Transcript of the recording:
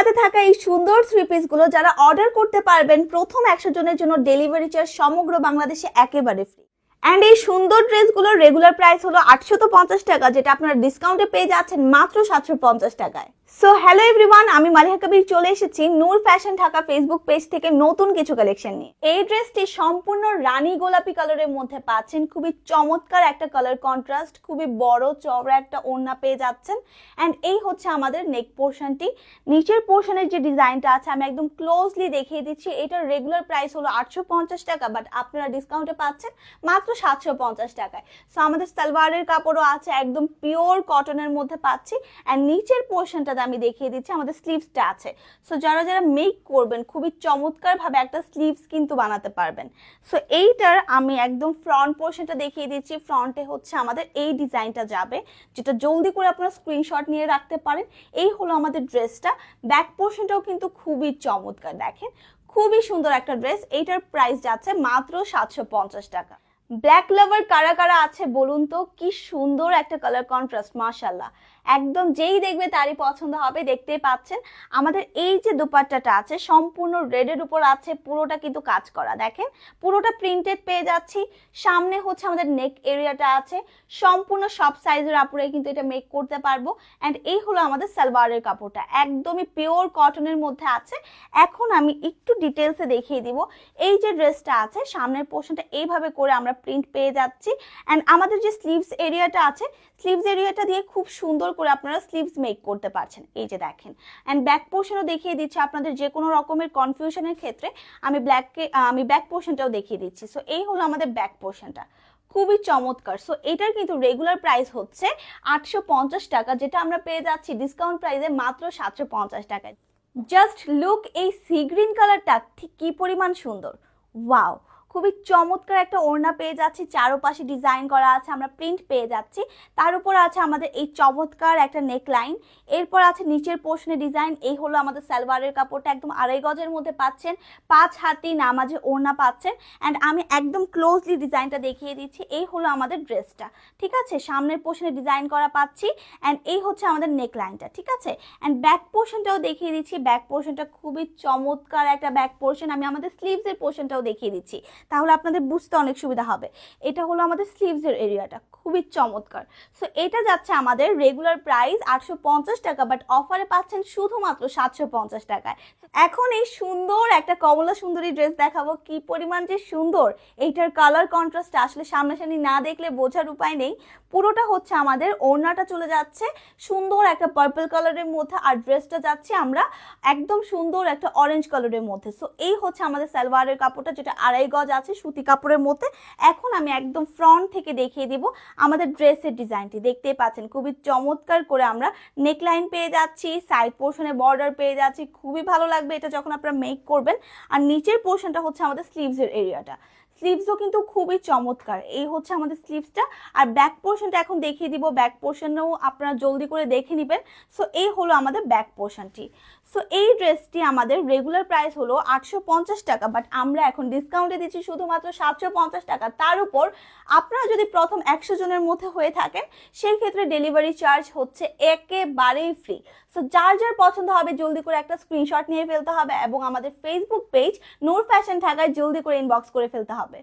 হাতে থাকা এই সুন্দর থ্রি পিসগুলো যারা অর্ডার করতে পারবেন, প্রথম একশো জনের জন্য ডেলিভারি চার্জ সমগ্র বাংলাদেশে একেবারে ফ্রি অ্যান্ড এই সুন্দর ড্রেসগুলোর রেগুলার প্রাইস হলো পঞ্চাশ টাকা, যেটা আপনারা ডিসকাউন্টে পেয়ে যাচ্ছেন মাত্র সাতশো পঞ্চাশ টাকায়। সো হ্যালো এভরিওয়ান আমি মালিহা কবির চলে এসেছি Noor fashion Dhaka Facebook page থেকে নতুন কিছু কালেকশন নিয়ে। এই ড্রেসটি সম্পূর্ণ রানী গোলাপি কালারের মধ্যে পাচ্ছেন। খুবই চমৎকার একটা কালার কন্ট্রাস্ট খুবই বড়, চওড়া একটা ওড়না পেয়ে যাচ্ছেন। অ্যান্ড এই হচ্ছে আমাদের নেক পোর্শনটি নিচের পোর্শনের যে ডিজাইনটা আছে, আমি একদম ক্লোজলি দেখিয়ে দিচ্ছি। এটার রেগুলার প্রাইস হলো আটশো পঞ্চাশ টাকা বাট আপনারা ডিসকাউন্টে পাচ্ছেন মাত্র সাতশো পঞ্চাশ টাকায়। সো আমাদের সালোয়ারের কাপড়ও আছে, একদম পিওর কটনের মধ্যে পাচ্ছি। অ্যান্ড নিচের পোর্শনটাতে আমি দেখিয়ে দিচ্ছি, আমাদের স্লিভসটা আছে। সো যারা যারা মেক করবেন, খুবই চমৎকার ভাবে একটা স্লিভস কিন্তু বানাতে পারবেন। সো এইটার আমি একদম ফ্রন্ট পোর্শনটা দেখিয়ে দিচ্ছি। ফ্রন্টে হচ্ছে আমাদের এই ডিজাইনটা যাবে, যেটা জলদি করে আপনারা স্ক্রিনশট নিয়ে রাখতে পারেন। এই হলো আমাদের ড্রেসটা ব্যাক পোর্শনটাও কিন্তু খুবই চমৎকার, দেখেন। খুবই সুন্দর একটা ড্রেস এইটার প্রাইস যাচ্ছে মাত্র সাতশো পঞ্চাশ টাকা। ব্ল্যাক লাভার কারা কারা আছে বলুন তো? কি সুন্দর একটা কালার কন্ট্রাস্ট মাশাল্লাহ একদম যেই দেখবে তারই পছন্দ হবে, দেখতেই পাচ্ছেন। আমাদের এই যে দুপাট্টাটা আছে, সম্পূর্ণ রেডের উপর আছে, পুরোটা কিন্তু কাজ করা। দেখেন, পুরোটা প্রিন্টেড পেয়ে যাচ্ছি। সামনে হচ্ছে আমাদের নেক এরিয়াটা আছে। সম্পূর্ণ সব সাইজের আপুরে কিন্তু এটা মেক করতে পারব। অ্যান্ড এই হলো আমাদের সালোয়ারের কাপড়টা। একদমই পিওর কটনের মধ্যে আছে। এখন আমি একটু ডিটেলসে দেখিয়ে দিব। এই যে ড্রেসটা আছে, সামনের পোর্শনটা এইভাবে করে আমরা প্রিন্ট পেয়ে যাচ্ছি। অ্যান্ড আমাদের যে স্লিভস এরিয়াটা আছে স্লিভস এরিয়াটা দিয়ে খুব সুন্দর করে আপনারা স্লিভস মেক করতে পারছেন। এই যে দেখেন। অ্যান্ড ব্যাক পোর্শনও দেখিয়ে দিচ্ছি আপনাদের যে কোনো রকমের কনফিউশনের ক্ষেত্রে আমি ব্ল্যাককে আমি ব্যাক পোর্শনটাও দেখিয়ে দিচ্ছি। সো এই হলো আমাদের ব্যাক পোর্শনটা খুবই চমৎকার। সো এটার কিন্তু রেগুলার প্রাইস হচ্ছে আটশো পঞ্চাশ টাকা, যেটা আমরা পেয়ে যাচ্ছি ডিসকাউন্ট প্রাইসে মাত্র সাতশো পঞ্চাশ টাকায়। জাস্ট লুক এই সি গ্রিন কালারটা ঠিক কি পরিমাণ সুন্দর? ওয়াও খুবই চমৎকার একটা ওড়না পেয়ে যাচ্ছি। চারোপাশে ডিজাইন করা আছে, আমরা প্রিন্ট পেয়ে যাচ্ছি। তার উপর আছে আমাদের এই চমৎকার একটা নেকলাইন এরপর আছে নিচের পোর্শনে ডিজাইন এই হলো আমাদের সালোয়ারের কাপড়টা, একদম আড়াই গজের মধ্যে পাচ্ছেন। পাঁচ হাতি নামাজে ওড়না পাচ্ছেন। অ্যান্ড আমি একদম ক্লোজলি ডিজাইনটা দেখিয়ে দিচ্ছি। এই হলো আমাদের ড্রেসটা ঠিক আছে? সামনের পোর্শনে ডিজাইন করা পাচ্ছি। অ্যান্ড এই হচ্ছে আমাদের নেকলাইনটা ঠিক আছে? অ্যান্ড ব্যাক পোর্শনটাও দেখিয়ে দিচ্ছি। ব্যাক পোর্শনটা খুবই চমৎকার একটা ব্যাক পোর্শন আমি আমাদের স্লিভসের পোর্শনটাও দেখিয়ে দিচ্ছি। তাহলে আপনাদের বুঝতে অনেক সুবিধা হবে। এটা হলো আমাদের স্লিভসের এরিয়াটা খুবই চমৎকার। সো এটা যাচ্ছে আমাদের রেগুলার প্রাইস আটশো পঞ্চাশ টাকা বাট অফারে পাচ্ছেন শুধুমাত্র সাতশো পঞ্চাশ টাকায়। এখন এই সুন্দর একটা কমলা সুন্দরী ড্রেস দেখাবো, কি পরিমাণ যে সুন্দর। এইটার কালার কন্ট্রাস্ট আসলে সামনাসামনি না দেখলে বোঝার উপায় নেই। পুরোটা হচ্ছে আমাদের ওড়নাটা চলে যাচ্ছে, সুন্দর একটা পার্পল কালারের মধ্যে, আর ড্রেসটা যাচ্ছে আমরা একদম সুন্দর একটা অরেঞ্জ কালারের মধ্যে। সো এই হচ্ছে আমাদের সালোয়ারের কাপড়টা, যেটা আড়াই গজ আছে সুতি কাপড়ের মধ্যে। এখন আমি একদম ফ্রন্ট থেকে দেখিয়ে দিব আমাদের ড্রেসের ডিজাইনটি দেখতেই পাচ্ছেন, খুবই চমৎকার করে আমরা নেকলাইন পেয়ে যাচ্ছি সাইড পোর্শনে বর্ডার পেয়ে যাচ্ছি। খুবই ভালো লাগবে এটা যখন আপনারা মেক করবেন। আর নিচের পোর্শনটা হচ্ছে আমাদের স্লিভসের এরিয়াটা স্লিভসও কিন্তু খুবই চমৎকার। এই হচ্ছে আমাদের স্লিভসটা আর ব্যাক পোর্শনটা এখন দেখিয়ে দিব। ব্যাক পোর্শনও আপনারা জলদি করে দেখে নেবেন। সো এই হলো আমাদের ব্যাক পোর্শনটি সো এই ড্রেসটি আমাদের রেগুলার প্রাইস হলো আটশো পঞ্চাশ টাকা। বাট আমরা এখন ডিসকাউন্টে দিচ্ছি শুধুমাত্র সাতশো পঞ্চাশ টাকা। তার উপর আপনারা যদি প্রথম একশো জনের মধ্যে হয়ে থাকেন, সেই ক্ষেত্রে ডেলিভারি চার্জ হচ্ছে একেবারেই ফ্রি সো যার যার পছন্দ হবে, জলদি করে একটা স্ক্রিনশট নিয়ে ফেলতে হবে এবং আমাদের ফেসবুক পেজ নূর ফ্যাশন ঢাকায় জলদি করে ইনবক্স করে ফেলতে হবে।